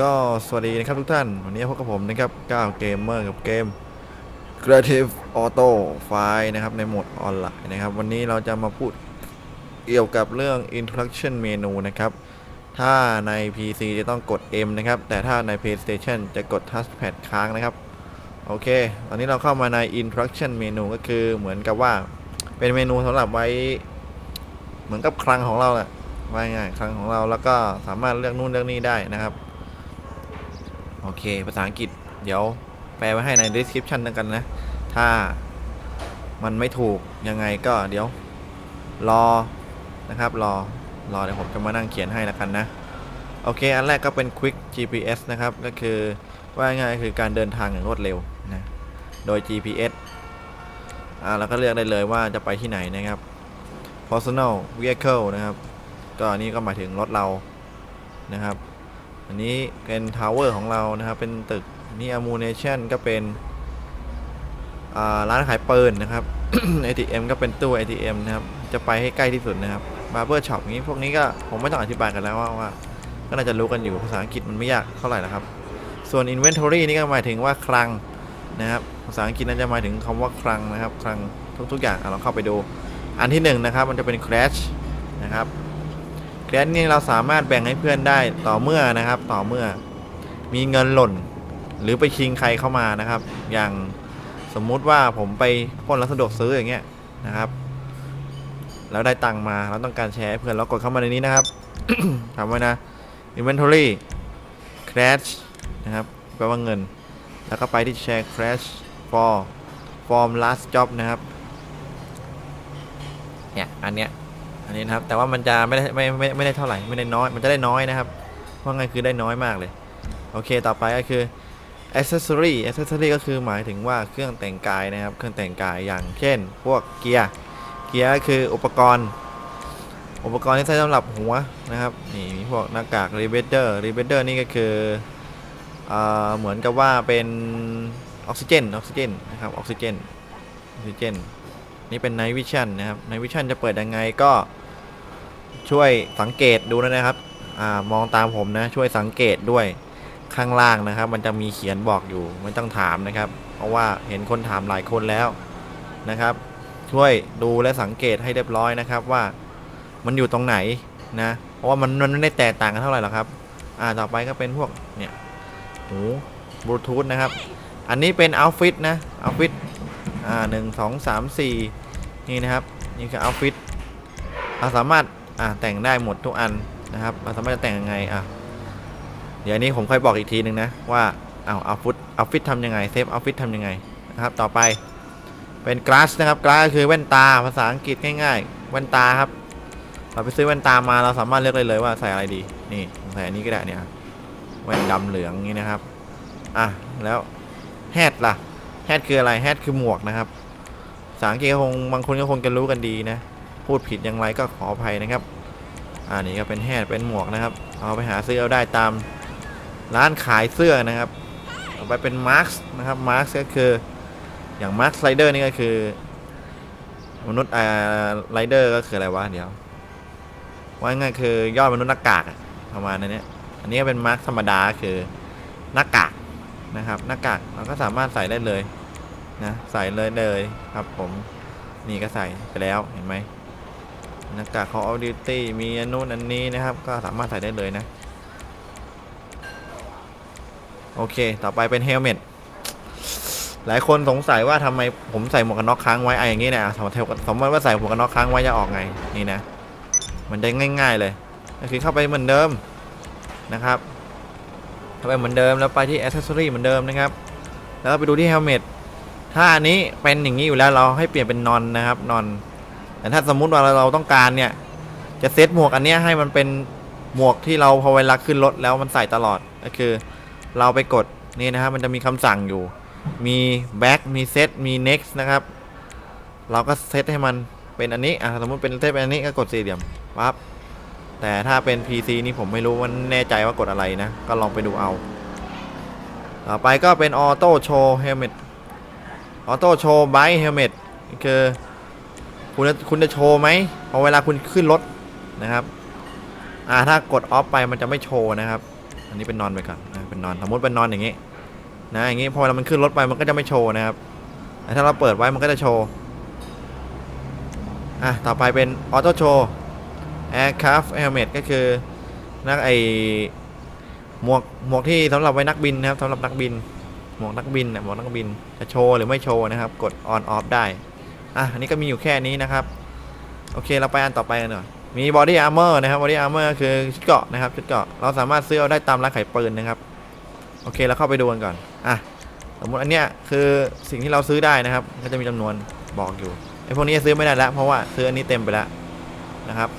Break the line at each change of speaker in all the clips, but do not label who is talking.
ก็สวัสดีนะครับทุกท่าน วันนี้พบกับผมนะครับก้าวเกมเมอร์กับเกม Creative Auto File นะครับในโหมดออนไลน์นะครับ วันนี้เราจะมาพูดเกี่ยวกับเรื่อง Introduction Menu นะครับ ถ้าใน PC จะต้องกด M นะครับ แต่ถ้าใน PlayStation จะกด Touchpad ค้างนะครับ โอเค ตอนนี้เราเข้ามาใน Introduction Menu ก็คือเหมือนกับว่าเป็นเมนูสำหรับไว้ เหมือนกับคลังของเราแหละว่าง่ายคลังของเราแล้วก็สามารถเลือกนู่นเลือกนี่ได้นะครับ โอเค ภาษาอังกฤษ เดี๋ยวแปลไว้ให้ใน description แล้วกันนะ ถ้ามันไม่ถูกยังไงก็เดี๋ยวรอนะครับ รอ รอเดี๋ยวผมจะมานั่งเขียนให้แล้วกันนะ โอเค อันแรกก็เป็น quick GPS นะครับ ก็คือว่าง่ายคือการเดินทางอย่างรวดเร็วนะ โดย GPS อ่าเราก็เลือกได้เลยว่าจะไปที่ไหนนะครับ personal vehicle นะครับ ก็อันนี้ก็หมายถึงรถเรานะครับ อันนี้เป็นทาวเวอร์ของเรานะครับ เป็นตึกนี่ ammunition ก็เป็นร้านขายปืนนะครับ ATM ก็เป็นตู้ ATM นะครับ จะไปให้ใกล้ที่สุดนะครับ barber shop นี้พวกนี้ก็ผมไม่ต้องอธิบายกันแล้วว่าว่าก็น่าจะรู้กันอยู่ภาษาอังกฤษมันไม่ยากเท่าไหร่นะครับ ส่วน inventory นี่ก็หมายถึงว่าคลังนะครับภาษาอังกฤษน่าจะหมายถึงคำว่าคลังนะครับคลังทุกๆอย่างเราเข้าไปดู อันที่หนึ่งนะครับมันจะเป็น crash นะครับ แคสนี่เราสามารถแบ่งให้เพื่อนได้ต่อเมื่อนะครับ ต่อเมื่อมีเงินหล่น หรือไปชิงใครเข้ามานะครับ อย่างสมมุติว่าผมไปปล้นร้านสะดวกซื้ออย่างเงี้ยนะครับแล้วได้ตังค์มาเราต้องการแชร์เพื่อนเรากดเข้ามาในนี้นะครับทำไว้นะ inventory crash นะครับแปลว่าเงิน แล้วก็ไปที่แชร์ crash for form last job นะครับ เนี่ย อันเนี้ย อันนี้นะครับแต่ว่ามันจะไม่ได้ไม่ไม่ไม่ได้เท่าไหร่ไม่ได้น้อยมันจะได้น้อยนะครับเพราะงั้นคือได้น้อยมากเลย โอเคต่อไปก็คือ accessory accessory ก็คือหมายถึงว่าเครื่องแต่งกายนะครับ เครื่องแต่งกายอย่างเช่น พวกเกียร์เกียร์คืออุปกรณ์ อุปกรณ์ที่ใช้สำหรับหัวนะครับนี่มีพวกหน้ากาก r e b e d e r r e b e d e r นี่ก็คือเอ่อเหมือนกับว่าเป็นออกซิเจนออกซิเจนนะครับออกซิเจนออกซิเจนนี่เป็น Night Vision นะครับ Night Vision จะเปิดยังไงก็ ช่วยสังเกตดูนะนะครับอามองตามผมนะ ช่วยสังเกตด้วยข้างล่างนะครับ มันจะมีเขียนบอกอยู่ไม่ต้องถามนะครับ เพราะว่าเห็นคนถามหลายคนแล้วนะครับ ช่วยดูและสังเกตให้เรียบร้อยนะครับว่ามันอยู่ตรงไหนนะ เพราะว่ามันมันไม่ได้แตกต่างกันเท่าไหร่หรอกครับ อ่าต่อไปก็เป็นพวกเนี่ยหูบลูทูธนะครับ อันนี้เป็นเอาฟิตนะเอาฟิตอ่าหนึ่งสองสามสี่นี่นะครับ นี่คือเอาฟิตเราสามารถ อ่าแต่งได้หมดทุกอันนะครับเราสามารถจะแต่งยังไงอะเดี๋ยวนี้ผมค่อยบอกอีกทีหนึ่งนะว่าเอาเอาฟุตเอาฟิตทำยังไงเซฟเอาฟิตทำยังไงนะครับต่อไปเป็นก a s s นะครับก a s s ก็คือแว่นตาภาษาอังกฤษง่ายๆแว่นตาครับ เราไปซื้อแว่นตามาเราสามารถเลือกได้เลยว่าใส่อะไรดีนี่ใส่อันนี้ก็ได้เนี่ยแว่นดำเหลืองนี่นะครับอะแล้วแฮดล่ะแฮดคืออะไรแฮดคือหมวกนะครับภาษาอังกฤษคงบางคนก็คงจะรู้กันดีนะ พูดผิดอย่างไรก็ขออภัยนะครับอ่านี่ก็เป็นแฮดเป็นหมวกนะครับ เอาไปหาซื้อเอาได้ตามร้านขายเสื้อนะครับต่อไปเป็นมาร์คนะครับมาร์คก็คืออย่างมาร์คไรเดอร์นี่ก็คือ มนุษย์อ่าไรเดอร์ก็คืออะไรวะเดี๋ยวว่าง่ายคือยอดมนุษย์หน้ากากะประมาณนั้นเนี่ยอันนี้ก็เป็นมาร์คธรรมดาคือหน้ากากนะครับหน้ากากเราก็สามารถใส่ได้เลยนะใส่เลยเลยครับผมนี่ก็ใส่ไปแล้วเห็นไหม หน้ากากของ All Duty มีอันนู้นอันนี้นะครับ ก็สามารถใส่ได้เลยนะ โอเค ต่อไปเป็นเฮลเมตหลายคนสงสัยว่าทำไมผมใส่หมวกกันน็อกค้างไว้ไอะอย่างนี้นะสมมติสมมติว่าใส่หมวกกันน็อกค้างไว้จะออกไงนี่นะ มันจะง่าย ๆเลยก็คือเข้าไปเหมือนเดิมนะครับเข้าไปเหมือนเดิมแล้วไปที่ accessory เหมือนเดิมนะครับ แล้วไปดูที่ helmet ถ้าอันนี้เป็นอย่างนี้อยู่แล้วเราให้เปลี่ยนเป็นนอนนะครับนอน แต่ถ้าสมมุติว่าเราต้องการเนี่ย จะเซตหมวกอันเนี้ยให้มันเป็นหมวกที่เราพอเวลาขึ้นรถแล้วมันใส่ตลอดก็คือ เราไปกดนี่นะครับมันจะมีคำสั่งอยู่ มี back มี set มี next นะครับ เราก็เซตให้มันเป็นอันนี้อะสมมติเป็นเซตเป็นอันนี้ก็กดสี่เหลี่ยมปั๊บแต่ถ้าเป็น PC นี่ผมไม่รู้ว่าแน่ใจว่ากดอะไรนะ ก็ลองไปดูเอา ต่อไปก็เป็น Auto Show Helmet Auto Show Bike Helmet คือ คุณจะคุณจะโชว์ไหมพอเวลาคุณขึ้นรถนะครับ อ่าถ้ากดออฟไปมันจะไม่โชว์นะครับ อันนี้เป็นนอนไปก่อนนะเป็นนอนสมมติเป็นนอนอย่างงี้นะอย่างงี้พอเรามันขึ้นรถไปมันก็จะไม่โชว์นะครับแต่ถ้าเราเปิดไว้มันก็จะโชว์อะต่อไปเป็นออโต้โชว์ aircraft helmet ก็คือนักไอหมวกหมวกที่สำหรับไว้นักบินนะครับสำหรับนักบินหมวกนักบินนะหมวกนักบินจะโชว์หรือไม่โชว์นะครับ กด on off ได้ อะอันนี้ก็มีอยู่แค่นี้นะครับ โอเคเราไปอันต่อไปกันหน่อยมี body armor นะครับ body armor ก็คือชุดเกาะนะครับชุดเกาะเราสามารถซื้อได้ตามร้านขายปืนนะครับโอเคเราเข้าไปดูกันก่อนอะสมมติอันเนี้ยคือสิ่งที่เราซื้อได้นะครับ ก็จะมีจำนวนบอกอยู่ไอ้พวกนี้ซื้อไม่ได้แล้วเพราะว่าซื้ออันนี้เต็มไปแล้วนะครับ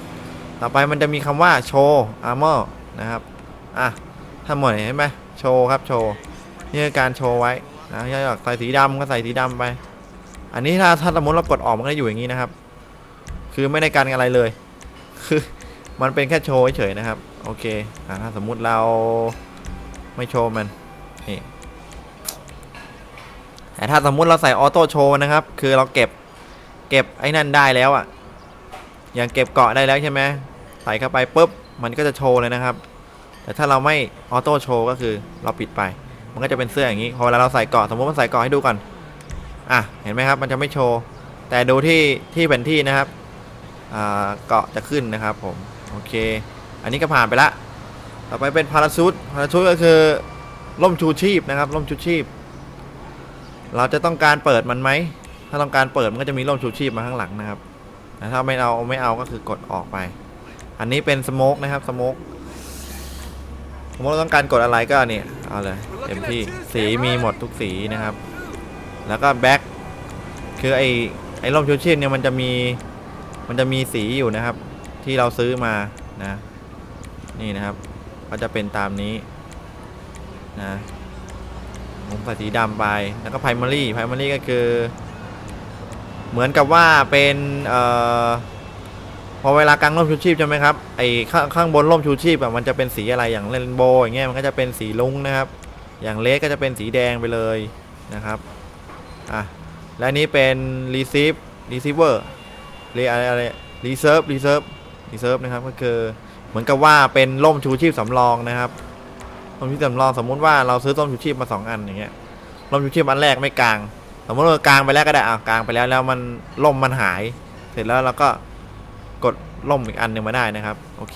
ต่อไปมันจะมีคำว่าโชว์ armor นะครับอะถ้าหมดเห็นไหมโชว์ครับโชว์นี่คือการโชว์ไว้นะถ้าอยากใส่สีดำก็ใส่สีดำไป อันนี้ถ้าถ้าสมมติเรากดออกมันก็อยู่อย่างนี้นะครับ คือไม่ได้การอะไรเลย คือมันเป็นแค่โชว์เฉยๆนะครับ โอเคอ่าถ้าสมมุติเราไม่โชว์มันนี่แต่ถ้าสมมุติเราใส่ออโต้โชว์นะครับ คือเราเก็บเก็บไอ้นั่นได้แล้วอะ่ะอย่างเก็บเกาะได้แล้วใช่ไหมใส่เข้าไปปุ๊บมันก็จะโชว์เลยนะครับ แต่ถ้าเราไม่ออโต้โชว์ก็คือเราปิดไป มันก็จะเป็นเสื้ออย่างนี้พอเวลาเราใส่เกาะสมมติว่าใส่เกาะให้ดูก่อน อะเห็นไหมครับมันจะไม่โชว์ แต่ดูที่ที่แผนที่นะครับเกาะจะขึ้นนะครับผมโอเค อันนี้ก็ผ่านไปละต่อไปเป็นพาราชูตพาราชูตก็คือล่มชูชีพนะครับล่มชูชีพ เราจะต้องการเปิดมันไหมถ้าต้องการเปิดมันก็จะมีล่มชูชีพมาข้างหลังนะครับแต่ถ้าไม่เอาไม่เอาก็คือกดออกไป อันนี้เป็นสโมกนะครับสโมกสมมติเราต้องการกดอะไรก็เนี่ยเอาเลยเต็มที่สีมีหมดทุกสีนะครับ แล้วก็แบ็คคือไอไอล่มชูชีพเนี่ยมันจะมีมันจะมีสีอยู่นะครับ ที่เราซื้อมานะ นี่นะครับ ก็จะเป็นตามนี้นะผมใส่สีดำไปแล้วก็ primary primary ก็คือ เหมือนกับว่าเป็นเอ่อพอเวลากางร่มชูชีพใช่ไหมครับไอ้ข้างข้างบนร่มชูชีพอะมันจะเป็นสีอะไรอย่างเรนโบว์อย่างเงี้ยมันก็จะเป็นสีลุ้งนะครับ อย่างเลสก็จะเป็นสีแดงไปเลยนะครับ อะและนี้เป็น receive receiver เรียอะไรอะไรรีเซิร์ฟรีเซิร์ฟรีเซิฟนะครับก็คือเหมือนกับว่าเป็นร่มชูชีพสำรองนะครับร่มชูชีพสำรองสมมุติว่าเราซื้อร่มชูชีพมาสองอันอย่างเงี้ยร่มชูชีพอันแรกไม่กลาง สมมติเรากลางไปแล้วก็ได้อะกลางไปแล้วแล้วมันร่มมันหาย เสร็จแล้วเราก็กดร่มอีกอันหนึ่งมาได้นะครับโอเค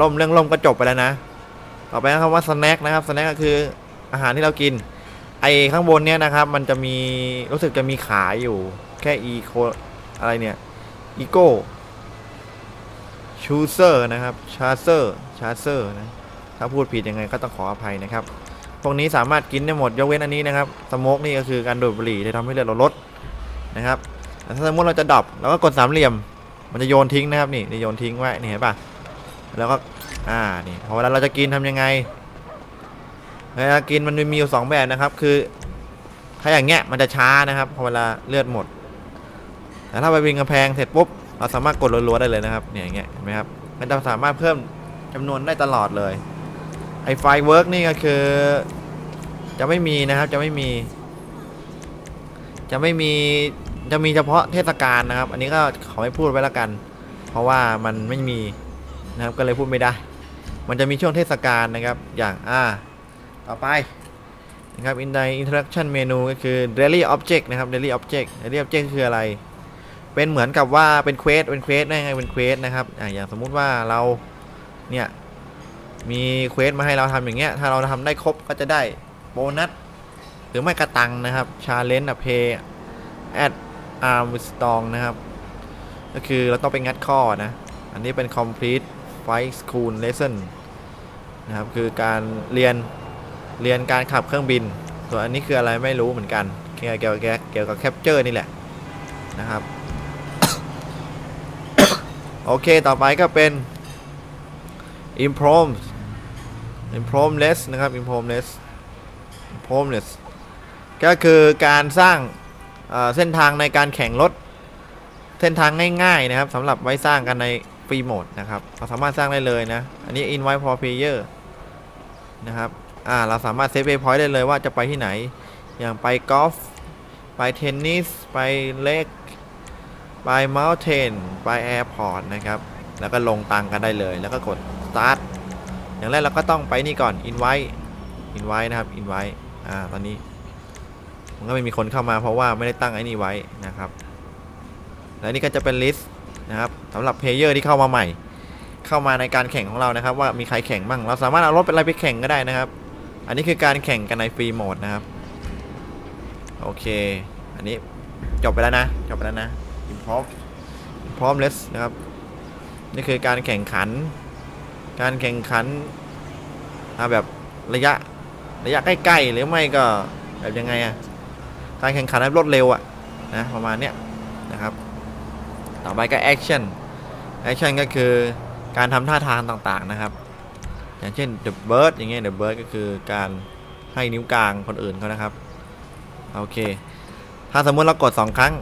ร่มเรื่องร่มก็จบไปแล้วนะ ต่อไปคำว่าสแน็คนะครับสแน็คก็คืออาหารที่เรากิน ไอข้างบนเนี้ยนะครับ มันจะมีรู้สึกจะมีขายอยู่ แค่อีโคอะไรเนี่ยอีโก้ชูเซอร์นะครับชาเซอร์ชาเซอร์นะถ้าพูดผิดยังไงก็ต้องขออภัยนะครับ พวกนี้สามารถกินได้หมดยกเว้นอันนี้นะครับสโมกนี่ก็คือการดูดบุหรี่ที่ทำให้เลือดเราลดนะครับถ้าสมมติเราจะดับเราก็กดสามเหลี่ยม มันจะโยนทิ้งนะครับนี่จะโยนทิ้งไว้นี่เห็นปะแล้วก็อ่านี่พอเวลาเราจะกินทำยังไง เวลากินมันมีอยู่สองแบบนะครับ คือถ้าอย่างเงี้ยมันจะช้านะครับพอเวลาเลือดหมดแต่ถ้าไปวิงกระแพงเสร็จปุ๊บเราสามารถกดรัวๆได้เลยนะครับเนี่ยอย่างเงี้ยเห็นไหมครับมันจะสามารถเพิ่มจำนวนได้ตลอดเลยไอไฟเวิร์กนี่ก็คือ จะไม่มีนะครับจะไม่มี จะไม่มีจะมีเฉพาะเทศกาลนะครับ อันนี้ก็ขอไม่พูดไว้แล้วกัน เพราะว่ามันไม่มีนะครับก็เลยพูดไม่ได้ มันจะมีช่วงเทศกาลนะครับ อย่างอ่า ต่อไปนะครับ in the interaction menu ก็คือ daily object นะครับ daily object daily object คืออะไร เป็นเหมือนกับว่าเป็นเควสเป็นเควสได้ไงเป็นเควสนะครับอ่าอย่างสมมุติว่าเราเนี่ยมีเควสมาให้เราทำอย่างเงี้ย ถ้าเราทำได้ครบก็จะได้โบนัส หรือไม่กระตังนะครับ ชาเลนจ์อะเพย์แอดอาร์มสตองนะครับ ก็คือเราต้องไปงัดข้อนะ อันนี้เป็น complete fight school lesson นะครับ คือการเรียน เรียนการขับเครื่องบิน ส่วนอันนี้คืออะไรไม่รู้เหมือนกันเกี่ยวกับเกี่ยวกับแคปเจอร์นี่แหละนะครับโอเคต่อไปก็เป็น improve improveless นะครับ improveless improveless ก็คือการสร้างเอ่อเส้นทางในการแข่งรถเส้นทางง่ายๆนะครับสำหรับไว้สร้างกันในฟรีโหมดนะครับเราสามารถสร้างได้เลยนะ อันนี้ invite for player นะครับ อ่าเราสามารถเซฟเวพอยต์ได้เลยว่าจะไปที่ไหน อย่างไปกอล์ฟไปเทนนิส ไปเลกไปเมลเทน ไปแอร์พอร์ตนะครับ แล้วก็ลงตังกันได้เลย แล้วก็กด start อย่างแรกเราก็ต้องไปนี่ก่อน invite invite นะครับ invite อ่าตอนนี้ มันก็ไม่มีคนเข้ามาเพราะว่าไม่ได้ตั้งไอ้นี่ไว้นะครับ และนี่ก็จะเป็นลิสต์นะครับสำหรับเพลเยอร์ที่เข้ามาใหม่ เข้ามาในการแข่งของเรานะครับ ว่ามีใครแข่งบ้างเราสามารถเอารถเป็นอะไรไปแข่งก็ได้นะครับ อันนี้คือการแข่งกันในฟรีโหมดนะครับ โอเค อันนี้จบไปแล้วนะ จบไปแล้วนะพร้อมพร้อมเลสนะครับ นี่คือการแข่งขัน การแข่งขันแบบระยะระยะใกล้ๆ หรือไม่ก็แบบยังไงอะการแข่งขันแบบรวดเร็วอะนะประมาณเนี้ยนะครับ ต่อไปก็แอคชั่นแอคชั่นก็คือการทำท่าทางต่างๆนะครับ อย่างเช่น the bird อย่างเงี้ย the bird ก็คือการให้นิ้วกลางคนอื่นเขานะครับโอเค ถ้าสมมติเรากด 2 ครั้ง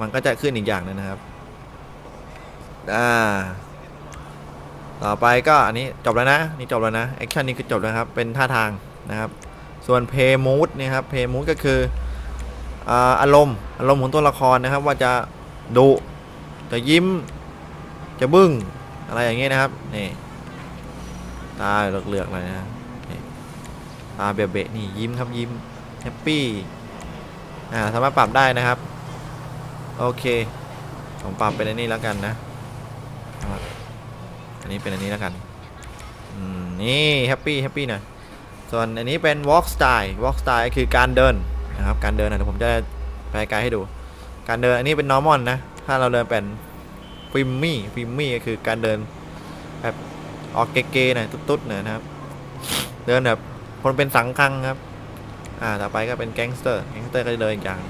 มันก็จะขึ้นอีกอย่างหนึงนะครับอ่าต่อไปก็อันนี้จบแล้วนะนี่จบแล้วนะแอคชั่นนี้คือจบแล้วครับ เป็นท่าทางนะครับ ส่วนเพย์มูดนี่ครับเพย์มูดก็คืออาอารมณ์อารมณ์ของตัวละครนะครับ ว่าจะดุจะยิ้ม จะบึ้งอะไรอย่างเงี้ยนะครับนี่ ตาเหลือกๆเลยนะตาเบะๆนี่ยิ้มครับยิ้มแฮปปี้อ่าสามารถปรับได้นะครับ โอเค ผมปรับเป็นอันนี้แล้วกันนะอันนี้เป็นอันนี้แล้วกันนี่แฮปปี้แฮปปี้น่อยส่วนอันนี้เป็น walk style walk style คือการเดินนะครับการเดินนะเดี๋ยวผมจะไปไกลให้ดู การเดินอันนี้เป็น normal นะ ถ้าเราเดินเป็นฟิมมี่ฟิมมี่ก็คือการเดินแบบ ออกเก๋ๆหน่อยตุ๊ดๆหน่อยนะครับ เดินแบบคนเป็นสังคังครับ อ่าต่อไปก็เป็นแก๊งสเตอร์ แก๊งสเตอร์ก็จะเดินอีกอย่าง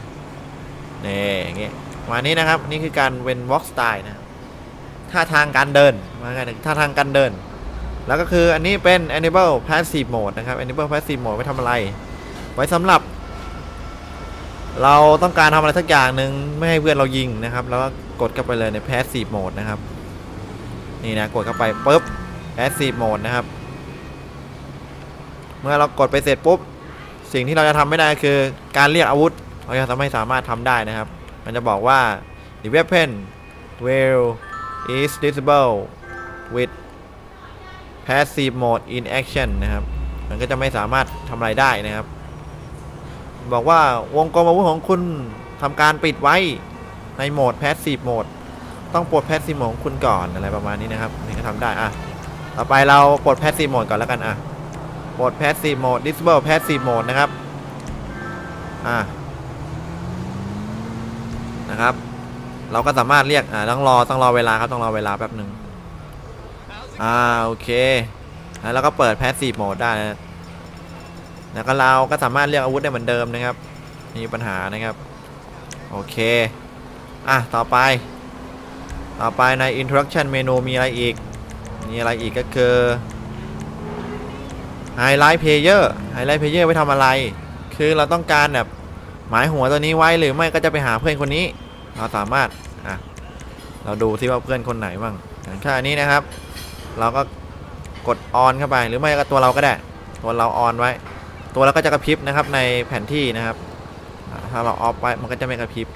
นี่อย่างเงี้ยประมาณนี้นะครับ นี่คือการเว้น walk style นะท่าทางการเดินมาไงท่าทางการเดิน แล้วก็คืออันนี้เป็น enable passive mode นะครับ enable passive mode ไว้ทำอะไร ไว้สำหรับ เราต้องการทำอะไรสักอย่างหนึ่งไม่ให้เพื่อนเรายิงนะครับ แล้วก็กดเข้าไปเลยใน passive mode นะครับ นี่นะ กดเข้าไปปุ๊บ passive mode นะครับ เมื่อเรากดไปเสร็จปุ๊บ สิ่งที่เราจะทำไม่ได้คือการเรียกอาวุธ เราจะไม่สามารถทำได้นะครับ มันจะบอกว่า the weapon will is disable with passive mode in action นะครับ มันก็จะไม่สามารถทำอะไรได้นะครับ บอกว่าวงกลมอาวุธของคุณทำการปิดไว้ในโหมด passive mode ต้องปลด passive mode ของคุณก่อนอะไรประมาณนี้นะครับ นี่ก็ทำได้อะ ต่อไปเราปลด passive mode ก่อนแล้วกันอะปลด passive mode disable passive mode นะครับอ่านะครับ เราก็สามารถเรียกอ่าต้องรอต้องรอเวลาครับต้องรอเวลาแป๊บหนึ่งอ่าโอเคแล้วก็เปิด passive mode ได้นะแล้วก็เราก็สามารถเรียกอาวุธได้เหมือนเดิมนะครับไม่มีปัญหานะครับโอเคอะต่อไป ต่อไปใน introduction menu มีอะไรอีก มีอะไรอีกก็คือไฮไลท์เพลเยอร์ไฮไลท์เพลเยอร์ไว้ทำอะไร คือเราต้องการแบบหมายหัวตัวนี้ไว้หรือไม่ก็จะไปหาเพื่อนคนนี้ เราสามารถอะเราดูซิว่าเพื่อนคนไหนบ้างอย่างถ้าอันนี้นะครับ เราก็กดออนเข้าไปหรือไม่ก็ตัวเราก็ได้ ตัวเราออนไว้ ตัวเราก็จะกระพริบนะครับในแผนที่นะครับ ถ้าเราออฟไว้มันก็จะไม่กระพริบ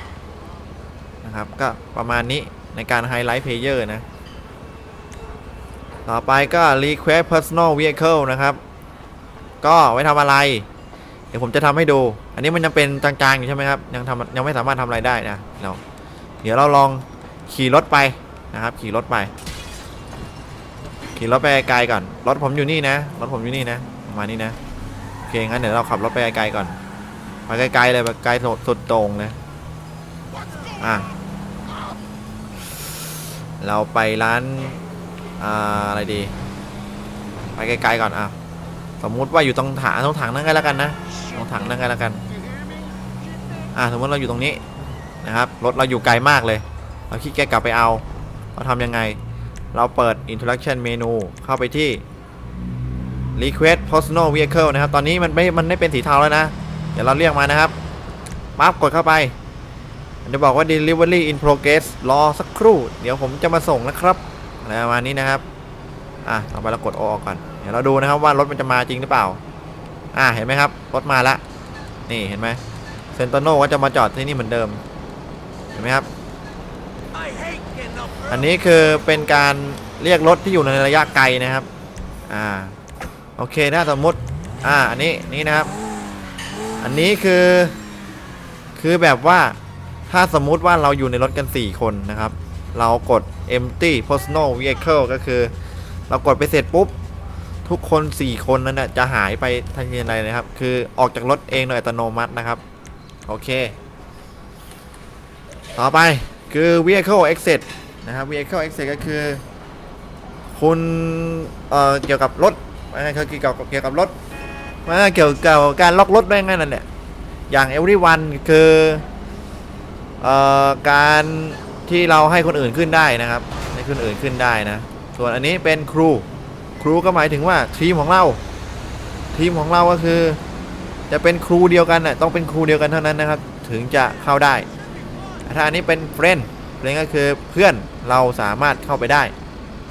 นะครับ ก็ประมาณนี้ในการไฮไลท์เพลเยอร์นะ ต่อไปก็ request personal vehicle นะครับ ก็ไว้ทำอะไร เดี๋ยวผมจะทำให้ดู อันนี้มันยังเป็นจางๆอยู่ใช่ไหมครับยังทำยังไม่สามารถทำอะไรได้นะเราเดี๋ยวเราลองขี่รถไปนะครับ ขี่รถไป ขี่รถไปไกลก่อน รถผมอยู่นี่นะ รถผมอยู่นี่นะประมาณนี้นะโอเคงั้นเดี๋ยวเราขับรถไปไกลก่อนไปไกลๆเลยไปไกลสุดต่งเลยอะเราไปร้าน อ่าอะไรดี ไปไกลๆก่อนอะสมมุติว่าอยู่ตรงถังตรงถังนั่นก็แล้วกันนะตรงถังนั่นก็แล้วกัน อ่าสมมติเราอยู่ตรงนี้นะครับรถเราอยู่ไกลมากเลย เราขี้เกียจกลับไปเอา เราทำยังไง เราเปิด introduction menu เข้าไปที่ request personal vehicle นะครับ ตอนนี้มันไม่ มันไม่เป็นสีเทาแล้วนะ เดี๋ยวเราเรียกมานะครับปั๊บกดเข้าไป มันจะบอกว่า delivery in progress รอสักครู่ เดี๋ยวผมจะมาส่งนะครับ อะประมาณนี้นะครับ อะต่อไปเรากดโอออกก่อน เดี๋ยวเราดูนะครับว่ารถมันจะมาจริงหรือเปล่า อะเห็นไหมครับ รถมาละ นี่เห็นไหมเซนโตโน่ก็จะมาจอดที่นี่เหมือนเดิม เห็นไหมครับ อันนี้คือเป็นการเรียกรถที่อยู่ในระยะไกลนะครับ อ่า โอเคถ้าสมมติ อ่า อันนี้นี่นะครับ อันนี้คือ คือแบบว่าถ้าสมมุติว่าเราอยู่ในรถกัน 4 คนนะครับ เรากด empty personal vehicle ก็คือ เรากดไปเสร็จปุ๊บ ทุกคน 4 คนนั้นนะจะหายไปทันทีใดนะครับ คือออกจากรถเองโดยอัตโนมัตินะครับ โอเค ต่อไปคือ vehicle exit นะครับ vehicle exit ก็คือคุณเอ่อเกี่ยวกับรถอ่าคือเกี่ยวกับเกี่ยวกับรถมาเกี่ยวกับการล็อกรถได้ไงนั่นแหละอย่าง everyone คือเอ่อการ ที่เราให้คนอื่นขึ้นได้นะครับ ให้คนอื่นขึ้นได้นะ ส่วนอันนี้เป็นครู ครูก็หมายถึงว่าทีมของเรา ทีมของเราก็คือ จะเป็นครูเดียวกันน่ะต้องเป็นครูเดียวกันเท่านั้นนะครับ ถึงจะเข้าได้ ถ้าอันนี้เป็นเฟรนด์เฟรนก็คือเพื่อนเราสามารถเข้าไปได้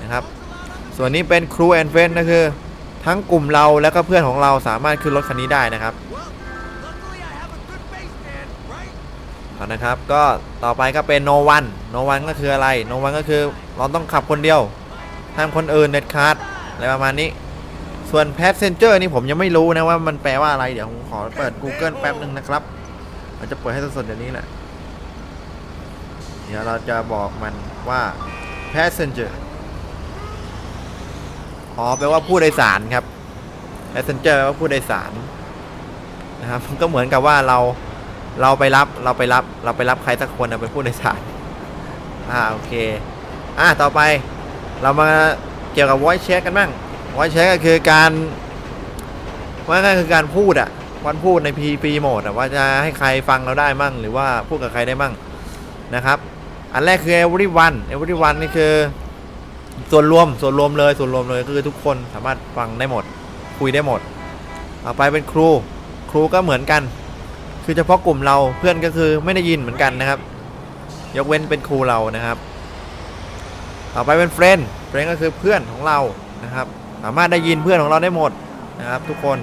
นะครับ ส่วนนี้เป็นครูแอนเฟนก็คือ ทั้งกลุ่มเราแล้วก็เพื่อนของเราสามารถขึ้นรถคันนี้ได้นะครับ นะครับ ก็ต่อไปก็เป็น no one no one ก็คืออะไร no one ก็คือเราต้องขับคนเดียวห้ามคนอื่นเด็ดขาดอะไรประมาณนี้ส่วน passenger นี่ผมยังไม่รู้นะว่ามันแปลว่าอะไรเดี๋ยวผมขอเปิด Google แป๊บหนึ่งนะครับ มันจะเปิดให้สดๆเดี๋ยวนี้แหละเดี๋ยวเราจะบอกมันว่า passenger อ๋อแปลว่าผู้โดยสารครับ passenger แปลว่าผู้โดยสารนะครับก็เหมือนกับว่าเรา เราไปรับเราไปรับเราไปรับใครสักคนนะเป็นผู้โดยสารอ่าโอเคอ่าต่อไปเรามาเกี่ยวกับ voice chat กันบ้าง voice chat ก็คือการว่าง่ายๆคือการพูดอะวันพูดใน P P โหมดอะว่าจะให้ใครฟังเราได้มั่ง หรือว่าพูดกับใครได้มั่งนะครับ อันแรกคือ everyone everyone นี่คือส่วนรวมส่วนรวมเลยส่วนรวมเลยก็คือทุกคนสามารถฟังได้หมด คุยได้หมด ต่อไปเป็นครูครูก็เหมือนกัน คือเฉพาะกลุ่มเราเพื่อนก็คือไม่ได้ยินเหมือนกันนะครับ ยกเว้นเป็นครูเรานะครับ ต่อไปเป็นเฟรนด์เฟรนด์ก็คือเพื่อนของเรานะครับ สามารถได้ยินเพื่อนของเราได้หมดนะครับ ทุกคน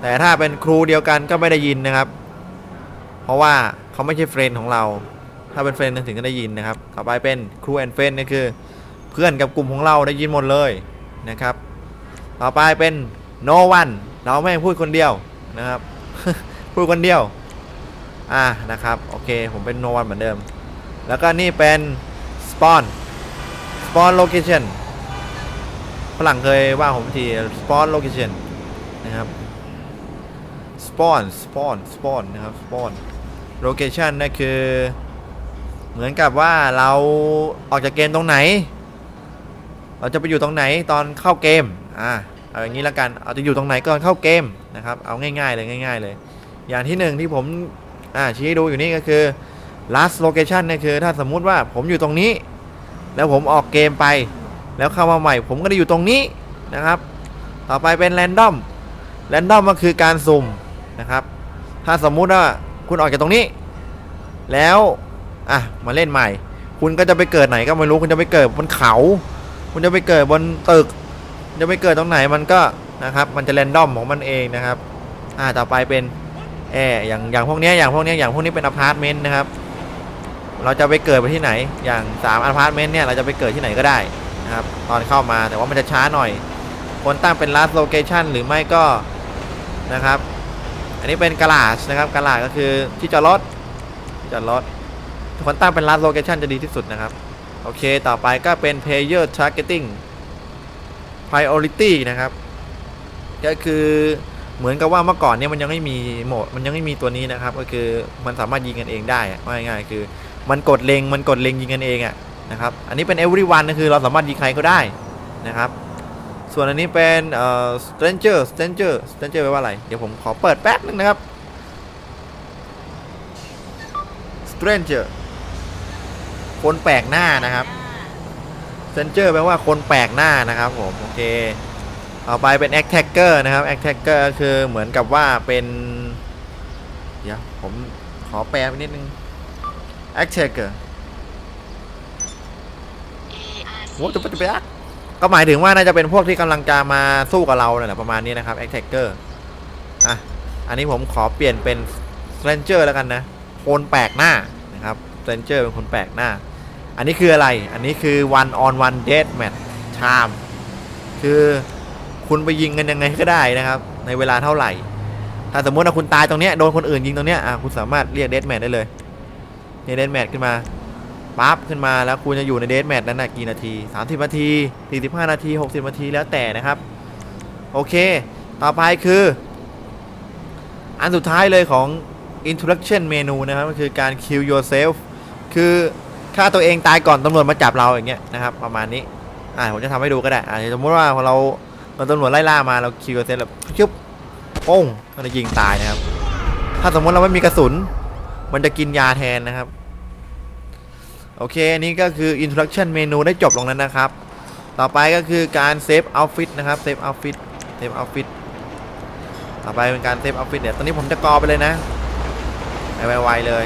แต่ถ้าเป็นครูเดียวกันก็ไม่ได้ยินนะครับ เพราะว่าเขาไม่ใช่เฟรนด์ของเรา ถ้าเป็นเฟรนด์ถึงจะได้ยินนะครับ ต่อไปเป็นครูแอนเฟรนนี่คือ เพื่อนกับกลุ่มของเราได้ยินหมดเลยนะครับ ต่อไปเป็น no one เราไม่ให้พูดคนเดียวนะครับ พูดคนเดียว อ่านะครับโอเคผมเป็น no one เหมือนเดิม แล้วก็นี่เป็น spawn spawn location ฝรั่งเคยว่าผมที spawn location นะครับ spawn spawn spawn นะครับ spawn location นั่นคือ เหมือนกับว่าเราออกจากเกมตรงไหน เราจะไปอยู่ตรงไหนตอนเข้าเกม อ่า เอาอย่างนี้ละกันเอาจะอยู่ตรงไหนก่อนเข้าเกมนะครับเอาง่ายๆเลยง่าย ๆ เลย อย่างที่หนึ่งที่ผมอ่าชี้ให้ดูอยู่นี่ก็คือ last location นี่คือถ้าสมมุติว่าผมอยู่ตรงนี้ แล้วผมออกเกมไป แล้วเข้ามาใหม่ ผมก็ได้อยู่ตรงนี้นะครับ ต่อไปเป็น random random ก็คือการสุ่มนะครับ ถ้าสมมุติว่าคุณออกจากตรงนี้ แล้วอะมาเล่นใหม่ คุณก็จะไปเกิดไหนก็ไม่รู้คุณจะไปเกิดบนเขา คุณจะไปเกิดบนตึก จะไปเกิดตรงไหนมันก็นะครับมันจะแรนดอมของมันเองนะครับอ่าต่อไปเป็นแอร์อย่างอย่างพวกเนี้ยอย่างพวกเนี้ยอย่างพวกนี้เป็นอพาร์ตเมนต์นะครับเราจะไปเกิดไปที่ไหนอย่าง3อพาร์ตเมนต์เนี่ยเราจะไปเกิดที่ไหนก็ได้นะครับตอนเข้ามาแต่ว่ามันจะช้าหน่อยคนตั้งเป็น last location หรือไม่ก็นะครับ อันนี้เป็นกลาชนะครับกลาชก็คือที่จอดรถที่จอดรถคนตั้งเป็น last location จะดีที่สุดนะครับ โอเค ต่อไปก็เป็น player targeting priority นะครับ ก็คือเหมือนกับว่าเมื่อก่อนเนี่ยมันยังไม่มีโหมดมันยังไม่มีตัวนี้นะครับ ก็คือมันสามารถยิงกันเองได้ว่าง่ายๆคือ มันกดเล็งมันกดเล็งยิงกันเองอะนะครับ อันนี้เป็น everyone ก็คือเราสามารถยิงใครก็ได้นะครับ ส่วนอันนี้เป็นเอ่อ stranger stranger stranger แปลว่าอะไร เดี๋ยวผมขอเปิดแป๊บนึงนะครับ stranger คนแปลกหน้านะครับ เซนเจอร์แปลว่าคนแปลกหน้านะครับผมโอเคต่อไปเป็น attacker นะครับ attacker ก็คือเหมือนกับว่าเป็น เดี๋ยวผมขอแปลไปนิดนึง attacker โอ้จะไปจะไปอะก็หมายถึงว่าน่าจะเป็นพวกที่กำลังจะมาสู้กับเราเนี่ยแหละประมาณนี้นะครับ attacker อะ อันนี้ผมขอเปลี่ยนเป็น stranger แล้วกันนะ คนแปลกหน้านะครับ stranger เป็นคนแปลกหน้า อันนี้คืออะไร อันนี้คือ one on one death match ชามคือคุณไปยิงกันยังไงก็ได้นะครับ ในเวลาเท่าไหร่ ถ้าสมมติว่าคุณตายตรงเนี้ยโดนคนอื่นยิงตรงเนี้ยอะคุณสามารถเรียกเดสแมทได้เลยเรียกเดสแมทขึ้นมาปั๊บขึ้นมาแล้วคุณจะอยู่ในเดสแมทนั้นนะกี่นาที 30 นาที 45 นาที 60 นาทีแล้วแต่นะครับ โอเค ต่อไปคือ อันสุดท้ายเลยของ introduction เมนูนะครับก็คือการ kill yourself คือ ฆ่าตัวเองตายก่อนตำรวจมาจับเราอย่างเงี้ยนะครับประมาณนี้อ่าผมจะทำให้ดูก็ได้อ่าสมมติว่าพอเราเราตำรวจไล่ล่ามาเรา kill yourself แบบชึบโป้งเราจะยิงตายนะครับ ถ้าสมมติเราไม่มีกระสุน มันจะกินยาแทนนะครับ โอเคอันนี้ก็คือ introduction เมนูได้จบลงแล้วนะครับ ต่อไปก็คือการเซฟเอาฟิตนะครับเซฟเอาฟิตเซฟเอาฟิตต่อไปเป็นการเซฟเอาฟิตเดี๋ยวตอนนี้ผมจะกอไปเลยนะไวๆเลย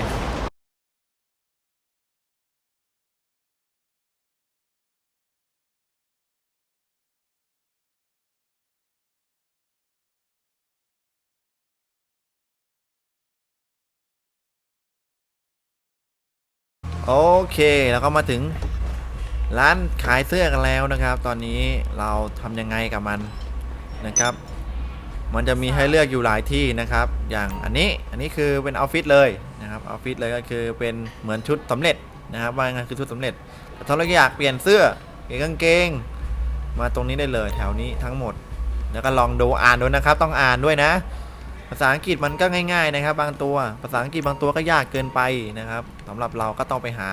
โอเคแล้วก็มาถึงร้านขายเสื้อกันแล้วนะครับ ตอนนี้เราทำยังไงกับมันนะครับ มันจะมีให้เลือกอยู่หลายที่นะครับ อย่างอันนี้อันนี้คือเป็นออฟฟิศเลยนะครับออฟฟิศเลยก็คือเป็นเหมือนชุดสำเร็จนะครับว่างั้นคือชุดสำเร็จแต่ถ้าเราอยากเปลี่ยนเสื้อเปลี่ยนกางเกง มาตรงนี้ได้เลยแถวนี้ทั้งหมด แล้วก็ลองดูอ่านดูนะครับ ต้องอ่านด้วยนะ ภาษาอังกฤษมันก็ง่าย ๆนะครับ บางตัว ภาษาอังกฤษบางตัวก็ยากเกินไปนะครับสำหรับเราก็ต้องไปหา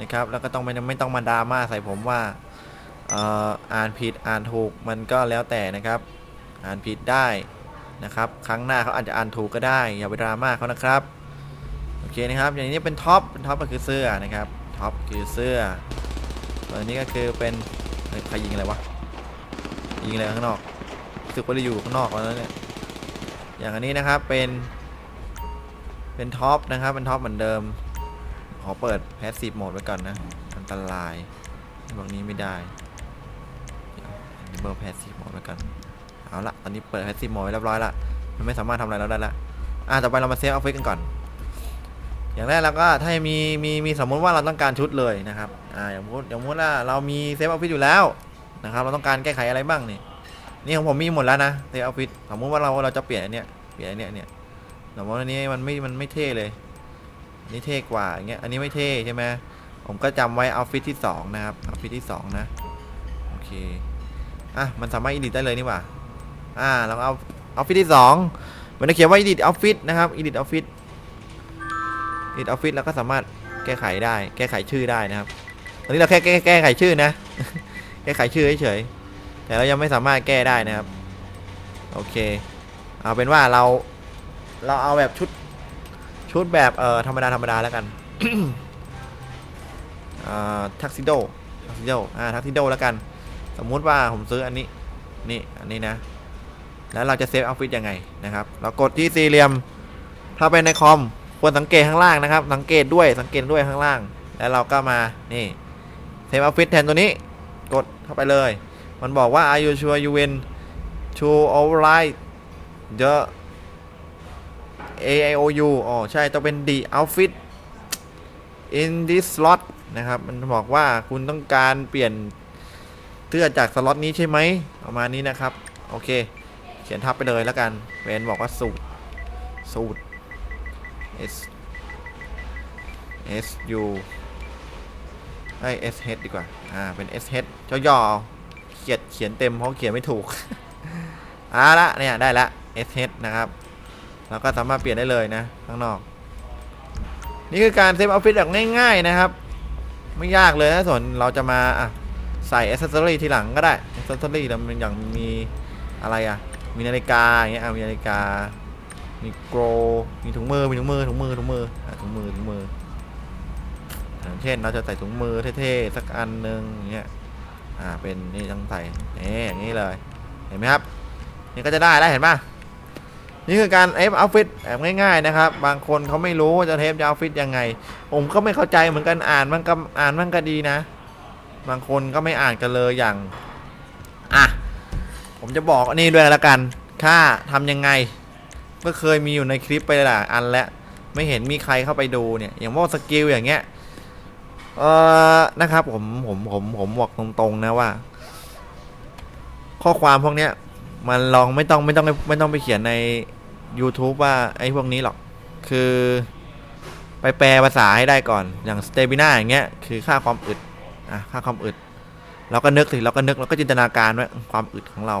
นะครับ แล้วก็ต้องไม่ไม่ต้องมาดราม่าใส่ผมว่าอ่ออ่านผิดอ่านถูกมันก็แล้วแต่นะครับ อ่านผิดได้นะครับ ครั้งหน้าเขาอาจจะอ่านถูกก็ได้ อย่าไปดราม่าเขานะครับโอเคนะครับ อย่างนี้เป็นท็อปเป็นท็อปก็คือเสื้อนะครับท็อปคือเสื้อส่วนอันนี้ก็คือเป็นใครยิงอะไรวะยิงอะไรข้างนอกสึกว่าจะอยู่ข้างนอกแล้วเนี่ย อย่างอันนี้นะครับเป็นเป็นท็อปนะครับเป็นท็อปเหมือนเดิม ขอเปิดแพสซีฟโหมดไว้ก่อนนะ อันตรายพวกนี้ไม่ได้เบอร์แพสซีฟโหมดไว้ก่อนเอาละตอนนี้เปิดแพสซีฟโหมดไว้เรียบร้อยละมันไม่สามารถทำอะไรเราได้ละอะต่อไปเรามาเซฟออฟฟิศกันก่อน อย่างแรกเราก็ถ้ามีมีมีสมมติว่าเราต้องการชุดเลยนะครับอ่าอย่างพูดอย่างพูดว่าเรามีเซฟออฟฟิศอยู่แล้วนะครับ เราต้องการแก้ไขอะไรบ้างนี่ นี่ของผมมีหมดแล้วนะเซฟออฟฟิศสมมติว่าเราเราจะเปลี่ยนอันเนี้ยเปลี่ยนอันเนี้ยเนี่ยสมมติอันนี้มันไม่มันไม่เท่เลยนนี้เท่กว่าอย่างเงี้ยอันนี้ไม่เท่ใช่ไหมผมก็จำไว้ออฟฟิศที่สองนะครับออฟฟิศที่สองนะโอเคอะมันสามารถอิดิทได้เลยนี่หว่าอ่าเราเอาออฟฟิศที่สองมันจะเขียนว่า edit office นะครับ edit office edit office แล้วก็สามารถแก้ไขได้ แก้ไขชื่อได้นะครับตอนนี้เราแค่แก้แก้ไขชื่อนะ แก้ไขชื่อเฉยๆ แต่เรายังไม่สามารถแก้ได้นะครับ โอเค เอาเป็นว่าเราเราเอาแบบชุดชุดแบบเอ่อธรรมดาธรรมดาแล้วกันอ่าทักซิโดทักซิโดอ่าทักซิโดแล้วกัน สมมุติว่าผมซื้ออันนี้นี่อันนี้นะ แล้วเราจะเซฟออฟฟิศยังไงนะครับ เรากดที่สี่เหลี่ยม ถ้าเป็นในคอมควรสังเกตข้างล่างนะครับ สังเกตด้วยสังเกตด้วยข้างล่าง แล้วเราก็มานี่เซฟออฟฟิศแทนตัวนี้ กดเข้าไปเลย มันบอกว่า are you sure you win to override the A I O U อ๋อ ใช่ ต้องเป็น the outfit in this slot นะครับ มันบอกว่าคุณต้องการเปลี่ยนเสื้อจากสล็อตนี้ใช่ไหมประมาณนี้นะครับ โอเค เขียนทับไปเลยแล้วกันเวนบอกว่าสูตร สูตร S S U ไอ S H ดีกว่า อ่า เป็น S H เจ้าย่อ เขียนเขียนเต็มเพราะเขียนไม่ถูกอ่าละเนี่ยได้ละ S H นะครับเราก็สามารถเปลี่ยนได้เลยนะข้างนอก นี่คือการเซฟออฟฟิศแบบง่าย ๆนะครับ ไม่ยากเลยนะส่วนเราจะมาอะใส่อ c เซ s อรี่ทีหลังก็ได้อ c เซ s อรี่เรามันอย่างมีอะไรอะ มีนาฬิกาอย่างเงี้ยอะมีนาฬิกา มีโกรมีถุงมือ มีถุงมือ ถุงมือ ถุงมืออะถุงมือ ถุงมืออย่างเช่นเราจะใส่ถุงมือเท่ๆสักอันหนึ่งอย่างเงี้ย อ่าเป็นนี่ต้องใส่นี่อย่างนี้เลยเห็นไหมครับนี่ก็จะได้แล้วเห็นปะนี่คือการเอฟเอาฟิตแบบง่ายๆนะครับ บางคนเขาไม่รู้จะเทปจะเอาฟิตยังไง ผมก็ไม่เข้าใจเหมือนกันอ่านมันก็อ่านมันก็ดีนะ บางคนก็ไม่อ่านกันเลยอย่างอะผมจะบอกนนี้ด้วยละกัน ค่าทำยังไง ก็เคยมีอยู่ในคลิปไปหลายอันแล้วไม่เห็นมีใครเข้าไปดูเนี่ย อย่างว่าสกิลอย่างเงี้ย เออนะครับผมผมผมผมบอกตรงๆนะว่า ข้อความพวกเนี้ย มันลองไม่ต้องไม่ต้องไม่ต้องไปเขียนใน YouTube ว่าไอ้พวกนี้หรอก คือ ไปแปลภาษาให้ได้ก่อนอย่างสเตบิน่าอย่างเงี้ยคือค่าความอึดอะค่าความอึดเราก็นึกสิเราก็นึกเราก็จินตนาการว่าความอึดของเรา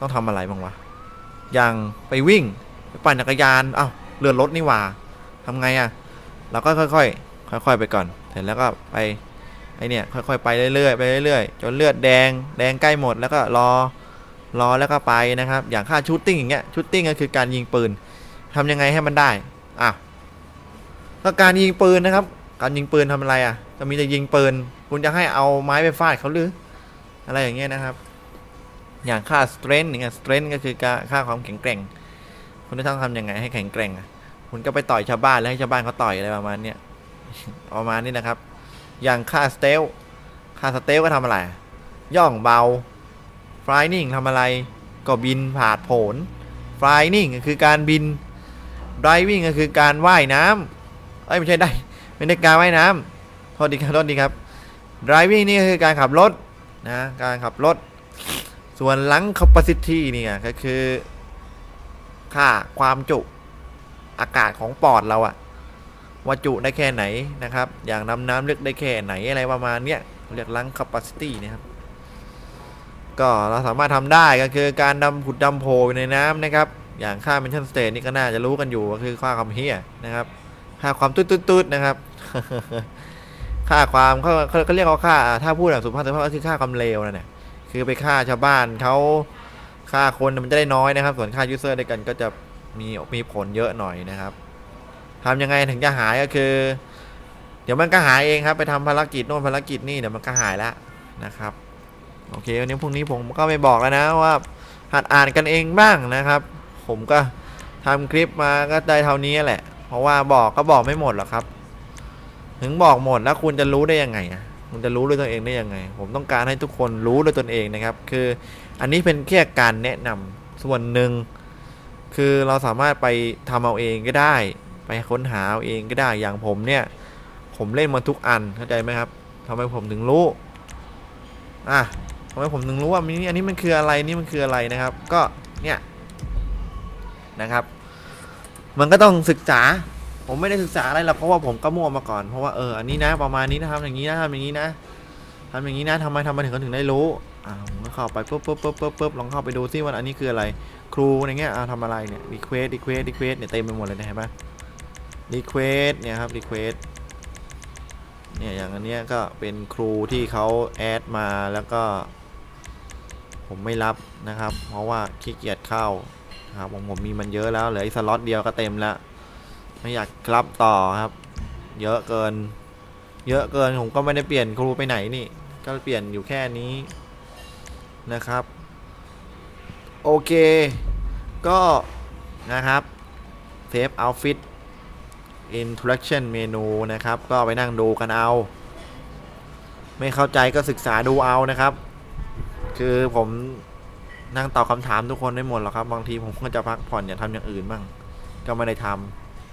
ต้องทำอะไรบ้างวะอย่างไปวิ่งไปปั่นจักรยานอ้าวเลือรถนี่ว่าทำไงอะ่ะ เราก็ค่อยๆค่อย ๆ ไปก่อน เสร็จแล้วก็ไปไอเนี่ยค่อยๆไปเรื่อยๆไปเรื่อยๆจนเลือดแดงแดงใกล้หมดแล้วก็รอรอแล้วก็ไปนะครับอย่างค่าชูตติ้งอย่างเงี้ยชูตติ้งก็คือการยิงปืนทำยังไงให้มันได้อะก็การยิงปืนนะครับ การยิงปืนทำอะไรอะจะมีแต่ยิงปืน คุณจะให้เอาไม้ไปฟาดเขาหรือ อะไรอย่างเงี้ยนะครับ อย่างค่า strength อย่างเงี้ย strength ก็คือการค่าความแข็งแกร่ง คุณจะต้องทำยังไงให้แข็งแกร่งอะคุณก็ไปต่อยชาวบ้านแล้วให้ชาวบ้านเขาต่อยอะไรประมาณเนี้ย ประมาณนี้นะครับ อย่างค่า stealth ค่า stealth ก็ทำอะไร ย่องเบา flying ทำอะไร ก็บินผ่าดโผน flying ก็คือการบิน driving ก็คือการว่ายน้ำเอ้ยไม่ใช่ได้ ไม่ได้การว่ายน้ำโทษดีครับโทษดีครับ driving นี่ก็คือการขับรถนะการขับรถ ส่วน lung capacity นี่ก็คือค่าความจุอากาศของปอดเราอะ ว่าจุได้แค่ไหนนะครับ อย่างนำน้ำลึกได้แค่ไหนอะไรประมาณเนี้ยเรียก lung capacity นะครับ ก็เราสามารถทำได้ก็คือการดำผุดดำโผล่ในน้ำนะครับ อย่างค่า mention state นี่ก็น่าจะรู้กันอยู่ก็คือค่าความเฮียนะครับ ค่าความตุ๊ดๆนะครับ ค่าความเขาเขาเรียกว่าค่า ถ้าพูดแบบสุภาพสุภาพก็คือค่าความเลวนั่นแหละคือไปฆ่าชาวบ้านเขาฆ่าคนมันจะได้น้อยนะครับ ส่วนค่ายูเซอร์ด้วยกันก็จะมีมีผลเยอะหน่อยนะครับ ทำยังไงถึงจะหายก็คือ เดี๋ยวมันก็หายเองครับ ไปทำภารกิจโน่นภารกิจนี่เดี๋ยวมันก็หายแล้วนะครับ โอเควันนี้พรุ่งนี้ผมก็ไม่บอกแล้วนะว่าหัดอ่านกันเองบ้างนะครับ ผมก็ทำคลิปมาก็ได้เท่านี้แหละ เพราะว่าบอกก็บอกไม่หมดหรอกครับ ถึงบอกหมดแล้วคุณจะรู้ได้ยังไงคุณจะรู้ด้วยตัวเองได้ยังไง ผมต้องการให้ทุกคนรู้ด้วยตนเองนะครับ คืออันนี้เป็นแค่การแนะนำส่วนหนึ่งคือเราสามารถไปทำเอาเองก็ได้ ไปค้นหาเอาเองก็ได้อย่างผมเนี่ย ผมเล่นมาทุกอันเข้าใจไหมครับทำไมผมถึงรู้อะทำไมผมถึงรู้ว่านี่อันนี้มันคืออะไรนี่มันคืออะไรนะครับ ก็เนี่ยนะครับ มันก็ต้องศึกษา ผมไม่ได้ศึกษาอะไรหรอกเพราะว่าผมก็มั่วมาก่อนเพราะว่าเอออันนี้นะประมาณนี้นะทำอย่างนี้นะทำอย่างนี้นะทำอย่างนี้นะทำไมทำไมถึงเขาถึงได้รู้อ่าผมก็เข้าไปปุ๊บปุ๊บปุ๊บปุ๊บปุ๊บลองเข้าไปดูซิว่าอันนี้คืออะไร ครูอะไรเงี้ยอ่าทำอะไรเนี่ยรีเควสรีเควสรีเควสเนี่ยเต็มไปหมดเลยนะเห็นปะ รีเควสเนี่ยครับรีเควสเนี่ยอย่างอันเนี้ยก็เป็นครูที่เขาแอดมาแล้วก็ ผมไม่รับนะครับ เพราะว่าขี้เกียจเข้าครับผมผมมีมันเยอะแล้วเหลืออีกสล็อตเดียวก็เต็มแล้ว ไม่อยากรับต่อครับ เยอะเกิน เยอะเกินผมก็ไม่ได้เปลี่ยนครูไปไหนนี่ ก็เปลี่ยนอยู่แค่นี้นะครับ โอเค ก็นะครับเซฟเอาฟิต introduction เมนูนะครับ ก็ไปนั่งดูกันเอา ไม่เข้าใจก็ศึกษาดูเอานะครับ คือผมนั่งตอบคำถามทุกคนได้หมดหรอกครับ บางทีผมก็จะพักผ่อนอยาทำอย่างอื่นบ้าง ก็ไม่ได้ท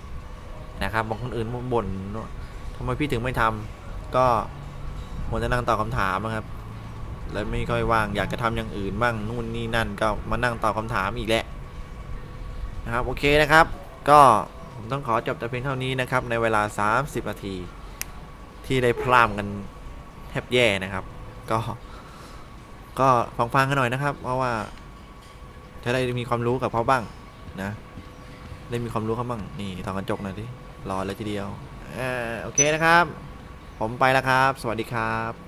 ำนะครับ บางคนอื่นบ่นว่าทำไมพี่ถึงไม่ทำก็มันจะนั่งตอบคำถามนะครับ แล้วไม่ค่อยว่างอยากจะทำอย่างอื่นบ้างนู่นนี่นั่นก็มานั่งตอบคำถามอีกแหละนะครับโอเคนะครับ ก็ ผมต้องขอจบแต่เพียงเท่านี้นะครับ ในเวลา 30 นาที ที่ได้พรามกันแทบแย่นะครับ ก็ก็ฟังฟังกันหน่อยนะครับ เพราะว่าจะได้มีความรู้กับเขาบ้างนะ ได้มีความรู้เขาบ้างนี่ตองกระจกหน่อยดิรอเลยทีเดียวอโอเคนะครับ ผมไปแล้วครับ สวัสดีครับ